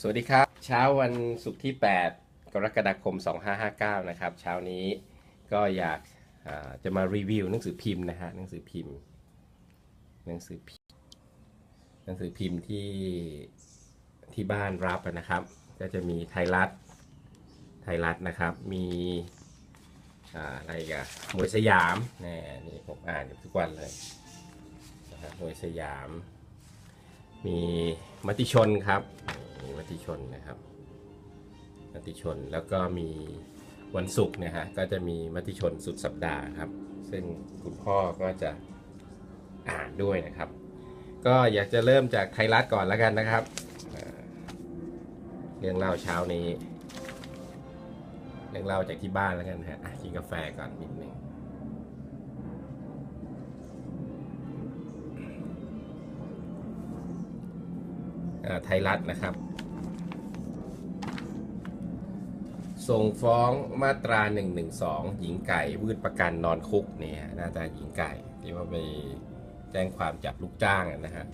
สวัสดีครับ เช้าวันศุกร์ที่ 8 กรกฎาคม 2559 นะครับ เช้านี้ก็อยากาจะมารีวิวหนังสือพิมพ์นะฮะหนังสือพิมพ์หนังสือพิมพ์หนังสือพิมพ์ที่ที่บ้านรับนะครับ ก็จะมีไทยรัฐไทยรัฐนะครับ มีอะไรกันมวยสยามแน่นี่ผมอ่านอยู่ทุกวันเลยนะครับมวยสยาม มีมติชนครับ ติชนนะครับมติชนแล้วก็มีวันศุกร์เนะฮะก็จะมีมติชนสุดสัปดาห์ครับ ซึ่งคุณพ่อก็จะอ่านด้วยนะครับ ก็อยากจะเริ่มจากไทยรัฐก่อนแล้วกันนะครับ เรื่องเล่าเช้านี้ เรื่องเล่าจากที่บ้านแล้วกันฮะอะกินกาแฟก่อนนิดนึงไทยรัฐนะครับ ส่งฟ้องมาตรา112หญิงไก่วืดประกันนอนคุกเนี่ยหน้าตาหญิงไก่ที่ว่าไปแจ้งความจับลูกจ้างนะฮะ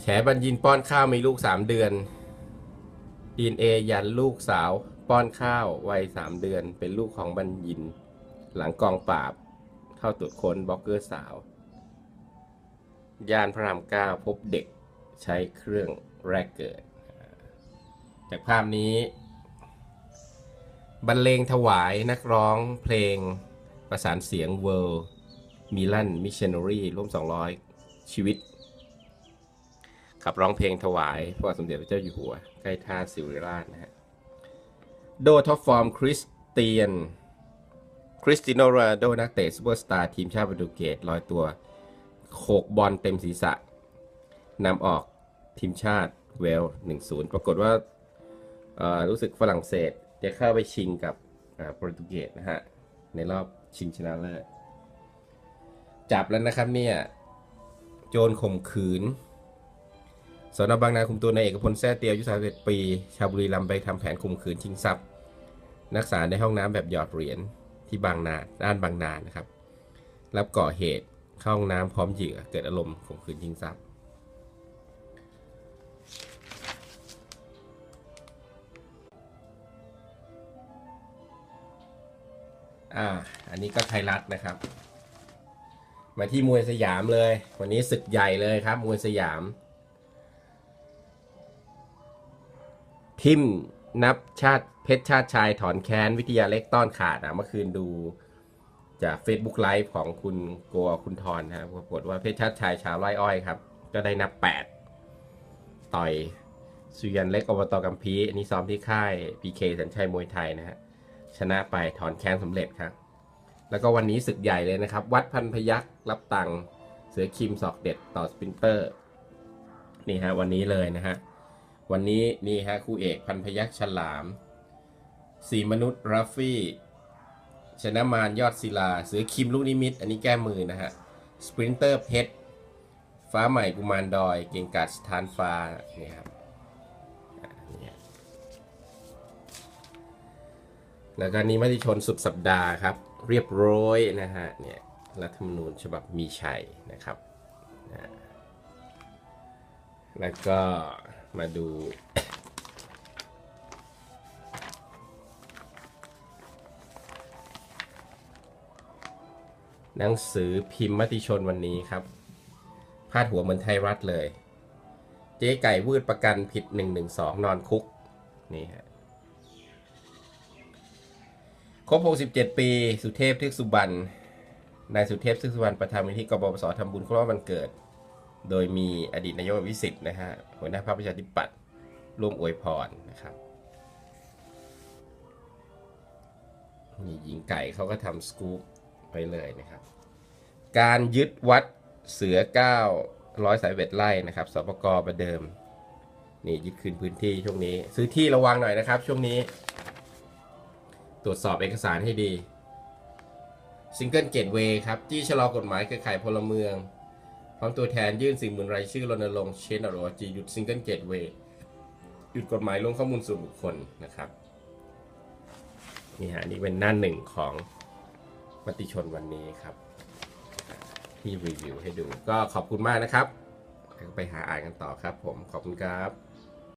แฉบัญญินป้อนข้าวมีลูก 3 เดือนดีเอยันลูกสาวป้อนข้าววัย 3 เดือน เป็นลูกของบัญญิน หลังกองปราบ เข้าตรวจค้นบล็อกเกอร์สาวย่านพระรามเก้าพบเด็กใช้เครื่องแรกเกิด จากภาพนี้ บรรเลงถวายนักร้องเพลงประสานเสียง World Milan Missionary ร่วม 200 ชีวิต ขับร้องเพลงถวายพระบาทสมเด็จพระเจ้าอยู่หัว ใกล้ท่าสิริราชนะฮะ โดท็อปฟอร์มคริสเตียน คริสติโนโรนัลโดนักเตะซูเปอร์สตาร์ทีมชาติโปรตุเกสลอยตัวโขกบอลเต็มศีรษะนำออกทีมชาติเวล 1-0 ปรากฏว่ารู้สึกฝรั่งเศส จะเข้าไปชิงกับโปรตุเกสนะฮะ ในรอบชิงชนะเลิศจับแล้วนะครับเนี่ยโจรข่มขืนสนบางนาคุมตัวนายเอกพลแซ่เตียวอายุ31ปี ชาวบุรีรัมย์ไปทำแผนข่มขืนชิงทรัพย์ นักศึกษาในห้องน้ำแบบหยอดเหรียญที่บางนาด้านบางนานะครับ รับก่อเหตุเข้าห้องน้ำพร้อมเหยื่อเกิดอารมณ์ข่มขืนชิงทรัพย์ อ่า อันนี้ก็ไทยรัฐนะครับ มาที่มวยสยามเลย วันนี้ศึกใหญ่เลยครับ มวยสยาม ทิมนับชาติเพชรชาติชายถอนแค้นวิทยาเล็กต้อนขาดอะเมื่อคืนดูจาก Facebook ไลฟ์ของคุณโกวคุณทรนนะครับปรากฏว่าเพชรชาติชายชาวไร่อ้อยครับ ก็ได้นับ 8 ต่อยสุยันเล็กอบตกัมพีอันนี้ซ้อมที่ค่าย PK สัญชัยมวยไทยนะฮะ ชนะไปถอนแค้นสำเร็จครับแล้วก็วันนี้ศึกใหญ่เลยนะครับ วัดพันพยักษ์รับตังค์เสือคิมศอกเด็ดต่อสปรินเตอร์นี่ฮะวันนี้เลยนะฮะวันนี้นี่ฮะคู่เอกพันพยักษ์ฉลามสีมนุษย์รัฟฟี่ชนะมารยอดศิลา เสือคิมลูกนิมิต อันนี้แก้มือนะฮะสปรินเตอร์เพชรฟ้าใหม่กุมารดอย เก่งกาจสถานฟ้านี่ครับ แล้วก็นี่มติชนสุดสัปดาห์ครับ เรียบร้อยนะฮะเนี่ยรัฐธรรมนูญฉบับมีชัยนะครับนะแล้วก็มาดู หนังสือพิมพ์มติชนวันนี้ครับ พาดหัวเหมือนไทยรัฐเลย เจ๊ไก่วืดประกันผิด 112 นอนคุก นี่ฮะ ครบ 67 ปี สุเทพเทือกสุบรรณ นายสุเทพเทือกสุบรรณประธานมูลที่กบปสทำบุญครบรอบวันเกิด โดยมีอดีตนายกวิสิทธิ์นะฮะ หัวหน้าพรรคประชาธิปัตย์ร่วมอวยพรนะครับนี่หญิงไก่เขาก็ทำสกู๊ปไปเลยนะครับ การยึดวัดเสือ900สายเวทไร่นะครับ สปกประเดิม นี่ยึดคืนพื้นที่ช่วงนี้ ซื้อที่ระวังหน่อยนะครับ ช่วงนี้ ตรวจสอบเอกสารให้ดีซิงเกิลเกตเวย์ครับที่ชะลอกฎหมายเครือข่ายพลเมือง พร้อมตัวแทนยื่นสิ่งหมื่นรายชื่อรณรงค์เชนอรจีหยุดซิงเกิลเกตเวย์หยุดกฎหมายลงข้อมูลส่วนบุคคลนะครับนี่ฮะนี่เป็นหน้าหนึ่งของมติชนวันนี้ครับ ที่รีวิวให้ดูก็ขอบคุณมากนะครับ ไปหาอ่านกันต่อครับผมขอบคุณครับ